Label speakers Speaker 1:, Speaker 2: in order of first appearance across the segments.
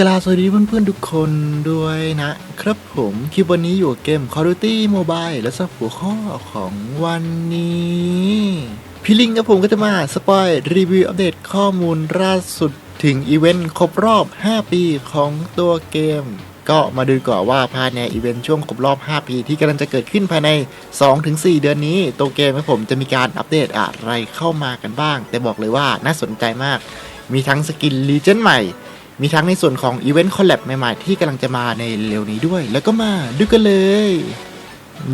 Speaker 1: กราสวัสดีเพื่อนๆทุกคนด้วยนะครับผมคลิปวันนี้อยู่กับเกม Call of Duty Mobile และสำหรับหัวข้อของวันนี้พี่ลิงกับผมก็จะมาสปอยรีวิวอัปเดตข้อมูลล่าสุดถึงอีเวนต์ครบรอบ 5 ปีของตัวเกม ก็มาดูก่อนว่าภายในอีเวนต์ช่วงครบรอบ 5 ปีที่กำลังจะเกิดขึ้นภายใน 2-4 เดือนนี้ ตัวเกมของผมจะมีการอัปเดตอะไรเข้ามากันบ้าง แต่บอกเลยว่าน่าสนใจมาก มีทั้งสกินลีเจนใหม่ มีทั้งในส่วนของอีเวนต์คอลแลบใหม่ๆ ที่กำลังจะมาในเร็วนี้ด้วย แล้วก็มาดูกันเลย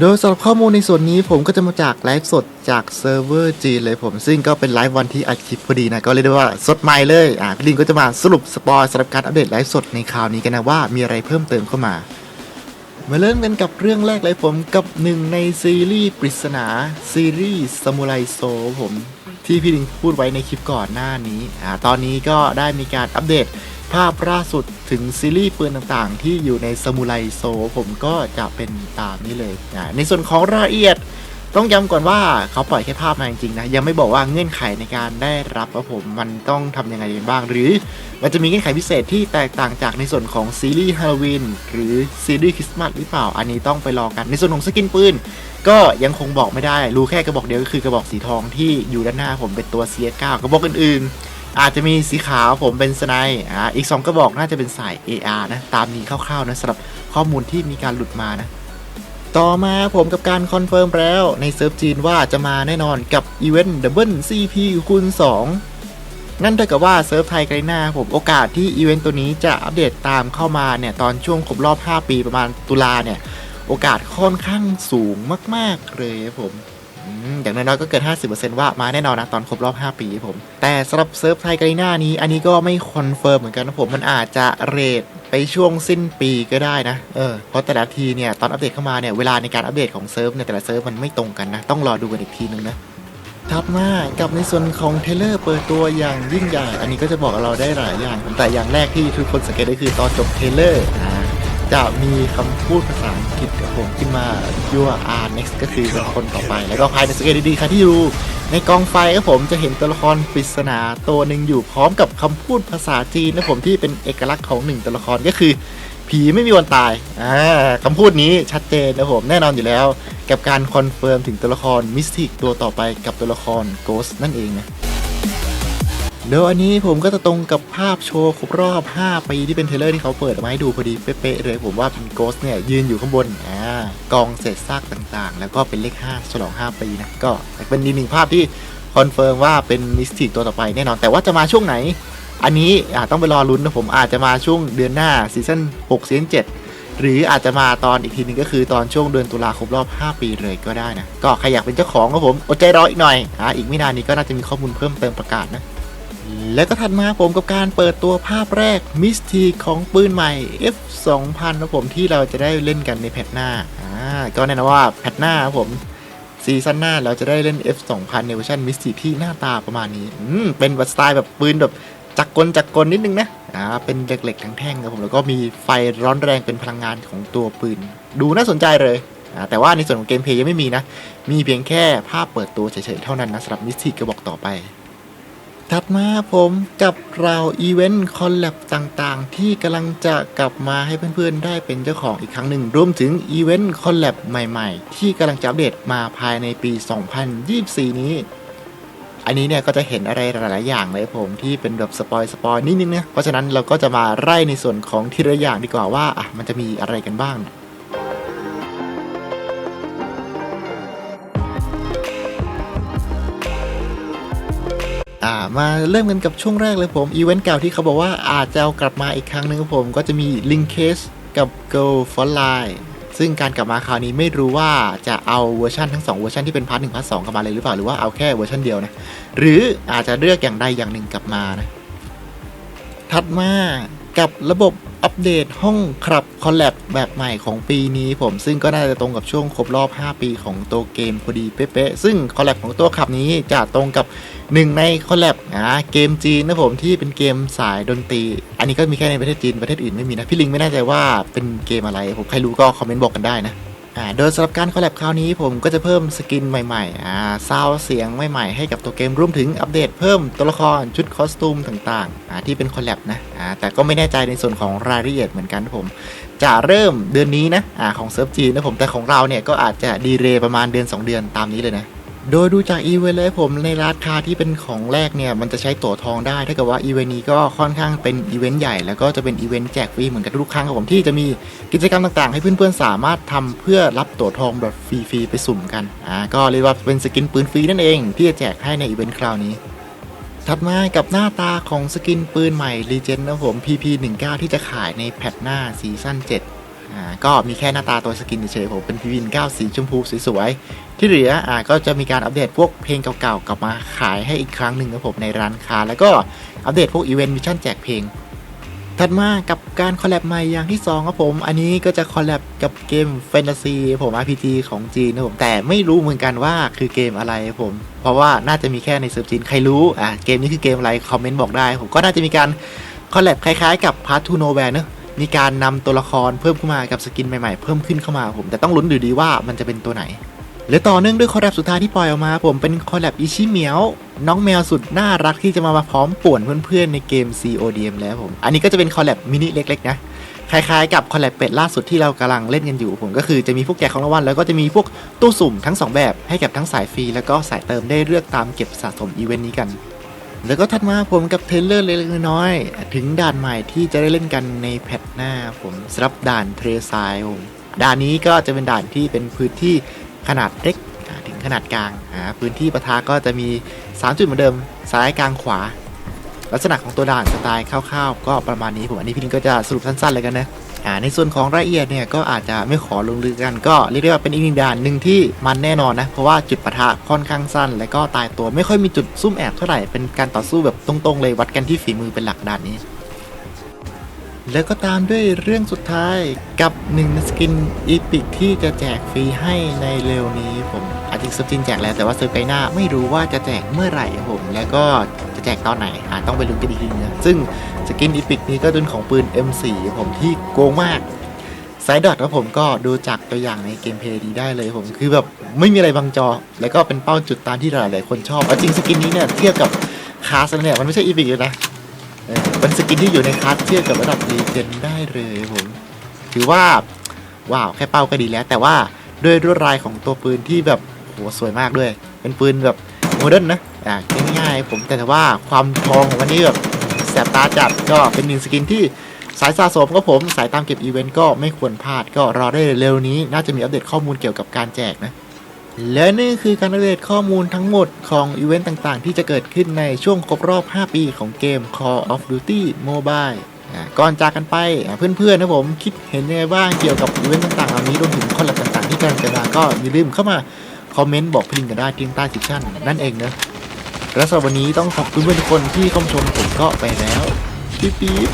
Speaker 1: โดยสำหรับข้อมูลในส่วนนี้ผมก็จะมาจากไลฟ์สดจากเซิร์ฟเวอร์จีนเลยผมซึ่งก็เป็นไลฟ์วันที่อัดคลิปพอดีนะ ก็เรียกได้ว่าสดใหม่เลยอะพี่ลิงก็จะมาสรุปสปอยสำหรับการอัปเดตไลฟ์สดในคราวนี้กันนะว่ามีอะไรเพิ่มเติมเข้ามามาเริ่มกันกับเรื่องแรกเลยผมกับหนึ่งในซีรีส์ปริศนาซีรีส์ซามูไรโซผมที่พี่ลิงพูดไว้ในคลิปก่อนหน้านี้อ่าตอนนี้ก็ได้มีการอัปเดต ภาพล่าสุดถึงซีรีส์ปืนต่างๆ ที่อยู่ในซามูไรโซ ผมก็จะเป็นตามนี้เลยอ่าในส่วนของรายละเอียดต้องย้ำก่อนว่าเขาปล่อยแค่ภาพมาจริงๆนะยังไม่บอกว่าเงื่อนไขในการได้รับว่าผมมันต้องทำยังไงบ้าง หรือมันจะมีเงื่อนไขพิเศษที่แตกต่างจากในส่วนของซีรีส์ฮาโลวีนหรือซีรีส์คริสต์มาสหรือเปล่า อันนี้ต้องไปรอกันในส่วนของสกินปืนก็ยังคงบอกไม่ได้ รู้แค่กระบอกเดียวก็คือกระบอกสีทองที่อยู่ด้านหน้าผมเป็นตัว CS9 กระบอกอื่นๆ อาจจะมีสีขาวผมเป็นสไนด์อ่าอีก 2 กระบอกน่าจะเป็นสาย AR นะ ตามนี้คร่าวๆนะสำหรับข้อมูลที่มีการหลุดมานะต่อมาผมกับการคอนเฟิร์มแล้วในเซิร์ฟจีนว่าจะมาแน่นอนกับอีเวนต์ดับเบิล CP คูณ2นั่นเท่ากับว่าเซิร์ฟไทยไกลหน้าผมโอกาสที่อีเวนต์ตัวนี้จะอัปเดตตามเข้ามาเนี่ยตอนช่วงครบรอบ 5 ปีประมาณตุลาเนี่ย โอกาสค่อนข้างสูงมาก ๆ เลยครับผม อย่างน้อยๆก็เกิน 50%ว่ามาแน่นอนนะตอนครบรอบ 5 ปีผม แต่สำหรับเซิร์ฟไทยไกลหน้านี้ อันนี้ก็ไม่คอนเฟิร์มเหมือนกันนะผม มันอาจจะเรทไปช่วงสิ้นปีก็ได้นะ เออ เพราะแต่ละทีเนี่ย ตอนอัปเดตเข้ามาเนี่ย เวลาในการอัปเดตของเซิร์ฟเนี่ยแต่ละเซิร์ฟมันไม่ตรงกันนะ ต้องรอดูกันอีกทีนึงนะถัดมากับในส่วนของเทเลอร์เปิดตัวอย่างยิ่งใหญ่ อันนี้ก็จะบอกเราได้หลายอย่าง แต่อย่างแรกที่ทุกคนสังเกตได้คือตอนจบเทเลอร์อ่า จะมีคำพูดภาษาอังกฤษกับผมขึ้นมา you are next ก็คือเป็นคนต่อไป แล้วก็ภายในสเกตดีๆค่ะที่ดูในกองไฟครับผมจะเห็นตัวละครปริศนาตัวหนึ่งอยู่พร้อมกับคำพูดภาษาจีนนะผมที่เป็นเอกลักษณ์ของหนึ่งตัวละครก็คือผีไม่มีวันตายอ่าคำพูดนี้ชัดเจนนะผมแน่นอนอยู่แล้ว กับการคอนเฟิร์มถึงตัวละครมิสติกตัวต่อไปกับตัวละครโกสนั่นเองนะ เดี๋ยวอันนี้ผมก็จะตรงกับภาพโชว์ครบรอบ 5 ปีที่เป็นเทเลอร์ที่เขาเปิดมาให้ดูพอดีเป๊ะๆเลยผมว่าเป็นโกสเนี่ยยืนอยู่ข้างบนอ่ากองเศษซากต่างๆ แล้วก็เป็นเลข 5 ฉลอง 5 ปีนะ ก็เป็นอีกหนึ่งภาพที่คอนเฟิร์มว่าเป็นมิสติกตัวต่อไปแน่นอนแต่ว่าจะมาช่วงไหน อันนี้อาต้องไปรอลุ้นนะผมอาจจะมาช่วงเดือนหน้าซีซั่น6ซีซั่น7หรืออาจจะมาตอนอีกทีนึงก็คือตอนช่วงเดือนตุลาคมรอบ 5 ปีเลยก็ได้นะก็ใครอยากเป็นเจ้าของครับผมอดใจรออีกหน่อยอ่าอีกไม่นานนี้ก็น่าจะมีข้อมูลเพิ่มเติมประกาศนะ แล้วก็ถัดมาผมกับการเปิดตัวภาพแรกมิสทีของปืนใหม่ F 2000นะผมที่เราจะได้เล่นกันในแพทหน้าอ่าก็แน่นอนว่าแพทหน้าครับผมซีซั่นหน้าเราจะได้เล่น F 2000ในเวอร์ชันมิสทีที่หน้าตาประมาณนี้อืมเป็นแบบสไตล์แบบปืนแบบจักรกลจักรกลนิดนึงนะอ่าเป็นเหล็กๆทั้งแท่งครับผมแล้วก็มีไฟร้อนแรงเป็นพลังงานของตัวปืน ดูน่าสนใจเลยอ่าแต่ว่าในส่วนของเกมเพลย์ยังไม่มีนะ มีเพียงแค่ภาพเปิดตัวเฉยๆเท่านั้นนะสำหรับมิสทีกระบอกต่อไป ถัดมาผมกับเราอีเวนต์คอลแลบต่างๆ ที่กำลังจะกลับมาให้เพื่อนๆ ได้เป็นเจ้าของอีกครั้งหนึ่ง รวมถึงอีเวนต์คอลแลบใหม่ๆ ที่กำลังจะอัปเดตมาภายในปี 2024 นี้ อันนี้เนี่ยก็จะเห็นอะไรหลายๆ อย่างเลยผมที่เป็นแบบสปอยสปอยนิดนึงนะเพราะฉะนั้นเราก็จะมาไล่ในส่วนของทีละอย่างดีกว่าว่าอะมันจะมีอะไรกันบ้าง อ่ามาเริ่มกันกับช่วงแรกเลยผมอีเวนต์เก่าที่เขาบอกว่าอาจจะเอากลับมาอีกครั้งหนึ่งครับผมก็จะมี Link Case กับ Go for Line ซึ่งการกลับมาคราวนี้ไม่รู้ว่าจะเอาเวอร์ชันทั้ง 2 เวอร์ชันที่เป็นพาร์ทหนึ่งพาร์ทสองกลับมาเลยหรือเปล่าหรือว่าเอาแค่เวอร์ชันเดียวนะ หรืออาจจะเลือกอย่างใดอย่างหนึ่งกลับมานะ ถัดมา กับระบบอัปเดตห้องครับคอลแลบแบบใหม่ของปีนี้ผมซึ่งก็น่าจะตรงกับช่วงครบรอบ 5 ปีของตัวเกมพอดีเป๊ะๆซึ่งคอลแลบของตัวขับนี้จะตรงกับหนึ่งในคอลแลบอ่าเกมจีนนะผมที่เป็นเกมสายดนตรี อันนี้ก็มีแค่ในประเทศจีนประเทศอื่นไม่มีนะ พี่ลิงไม่แน่ใจว่าเป็นเกมอะไร ผมใครรู้ก็คอมเมนต์บอกกันได้นะ อ่าโดยสำหรับการคอลแลบคราวนี้ผมก็จะเพิ่มสกินใหม่ๆอ่าซาวเสียงใหม่ๆให้กับตัวเกมรวมถึงอัปเดตเพิ่มตัวละครชุดคอสตูมต่างๆอ่าที่เป็นคอลแลบนะอ่าแต่ก็ไม่แน่ใจในส่วนของรายละเอียดเหมือนกันผม จะเริ่มเดือนนี้นะอ่าของเซิร์ฟจีนนะผมแต่ของเราเนี่ยก็อาจจะดีเลย์ประมาณเดือน 2 เดือนตามนี้เลยนะ โดยดูจากอีเวนต์เลยผมในราคาที่เป็นของแรกเนี่ยมันจะใช้ตั๋วทองได้ถ้าเกิดว่าอีเวนต์นี้ก็ค่อนข้างเป็นอีเวนต์ใหญ่แล้วก็จะเป็นอีเวนต์แจกฟรีเหมือนกับทุกครั้งครับผมที่จะมีกิจกรรมต่างๆ ให้เพื่อนๆสามารถทำเพื่อรับตั๋วทองแบบฟรีๆไปสุ่มกันอ่าก็เรียกว่าเป็นสกินปืนฟรีนั่นเอง ที่จะแจกให้ในอีเวนต์คราวนี้ถัดมากับหน้าตาของสกินปืนใหม่ Legend นะผม PP19 ที่จะขายในแพทหน้าซีซั่น7 อ่าก็มีแค่หน้าตาตัวสกินเฉยๆผมเป็น PP19 สีชมพูสวยๆที่เหลืออ่าก็จะมีการอัปเดตพวกเพลงเก่าๆกลับมาขายให้อีกครั้งหนึ่งครับผมในร้านค้า แล้วก็อัปเดตพวกอีเวนต์มิชชั่นแจกเพลงถัดมากับการคอลแลบใหม่อย่างที่2ครับผม อันนี้ก็จะคอลแลบกับเกมแฟนตาซีผม RPG ของจีนนะผมแต่ไม่รู้เหมือนกันว่าคือเกมอะไรผม เพราะว่าน่าจะมีแค่ในเซิร์ฟจีนใครรู้อะเกมนี้คือเกมอะไร คอมเมนต์บอกได้ ผมก็น่าจะมีการคอลแลบคล้ายๆ กับ Part to Nowhere เนอะ มีการนำตัวละครเพิ่มเข้ามากับสกินใหม่ๆ เพิ่มขึ้นเข้ามาผม แต่ต้องลุ้นดูดีว่ามันจะเป็นตัวไหนและต่อเนื่องด้วยคอลแลบสุดท้ายที่ปล่อยออกมา ผมเป็นคอลแลบอิชิเมียว น้องแมวสุดน่ารักที่จะมามาพร้อมป่วนเพื่อนๆในเกม CODM แล้วผม อันนี้ก็จะเป็นคอลแลบมินิเล็กๆนะคล้ายๆกับคอลแลบเป็ดล่าสุดที่เรากำลังเล่นกันอยู่ ผมก็คือจะมีพวกแจกของรางวัลแล้วก็จะมีพวกตู้สุ่มทั้ง 2 แบบให้กับทั้งสายฟรีแล้วก็สายเติมได้เลือกตามเก็บสะสมอีเวนต์นี้กัน แล้วก็ถัดมาผมกับเทเลอร์เล็กน้อย ถึงด่านใหม่ที่จะได้เล่นกันในแพทหน้าผมสำหรับด่านเทรซายผมด่านนี้ก็จะเป็นด่านที่เป็นพื้นที่ขนาดเล็กถึงขนาดกลางพื้นที่ปะทะก็จะมี 3 จุดเหมือนเดิมซ้ายกลางขวา ลักษณะของตัวด่านสไตล์คร่าวๆ ก็ประมาณนี้ผมอันนี้พี่ลิงก็จะสรุปสั้นๆเลยกันนะ อ่าในส่วนของรายละเอียดเนี่ยก็อาจจะไม่ขอลงลึกกันก็เรียกได้ว่าเป็นอีกหนึ่งด่านหนึ่งที่มันแน่นอนนะเพราะว่าจุดปะทะค่อนข้างสั้น และก็ตายตัวไม่ค่อยมีจุดซุ่มแอบเท่าไหร่เป็นการต่อสู้แบบตรงๆเลยวัดกันที่ฝีมือเป็นหลักด่านนี้แล้วก็ตามด้วยเรื่องสุดท้ายกับหนึ่งสกินอีพิกที่จะแจกฟรีให้ในเร็วนี้ผมอาจจะเซิร์ฟจริงแจกแล้วแต่ว่าเซิร์ฟไกลหน้าไม่รู้ว่าจะแจกเมื่อไหร่ผม แล้วก็จะแจกตอนไหนอ่าต้องไปลุ้นกันอีกทีนึงซึ่ง สกินอีพิกนี้ก็เป็นของปืน M4 ผมที่โกงมากไซดอทครับผมก็ดูจากตัวอย่างในเกมเพลย์ดีได้เลยผมคือแบบไม่มีอะไรบังจอ แล้วก็เป็นเป้าจุดตามที่หลายๆคนชอบเอาจริงสกินนี้เนี่ยเทียบกับคาสเนี่ยมันไม่ใช่อีพิกเลยนะเป็นสกินที่อยู่ในคลาสเทียบกับระดับรีเจนได้เลยผมถือว่าว้าวแค่เป้าก็ดีแล้ว แต่ว่าด้วยลวดลายของตัวปืนที่แบบโหสวยมากด้วย เป็นปืนแบบโมเดิร์นนะอ่าง่ายๆผมแต่ว่าความทองของวันนี้แบบ สบตาจัดก็เป็นหนึ่งสกินที่สายสะสมก็ผมสายตามเก็บอีเวนต์ก็ไม่ควรพลาดก็รอได้เร็วนี้ น่าจะมีอัปเดตข้อมูลเกี่ยวกับการแจกนะ และนี่คือการอัปเดตข้อมูลทั้งหมดของอีเวนต์ต่างๆ ที่จะเกิดขึ้นในช่วงครบรอบ 5 ปีของเกม Call of Duty Mobile อ่าก่อนจากกันไปเพื่อนๆนะผมคิดเห็นยังไงบ้างเกี่ยวกับอีเวนต์ต่างๆเหล่านี้รวมถึงคอลแลบต่างๆ ที่กำลังจะมาก็อย่าลืมเข้ามาคอมเมนต์บอกพิลิงกันได้ที่ใต้สิชั่นนั่นเองนะ และสำหรับวันนี้ต้องขอบคุณเพื่อนทุกคนที่เข้ามชมผมก็ไปแล้วปี๊ป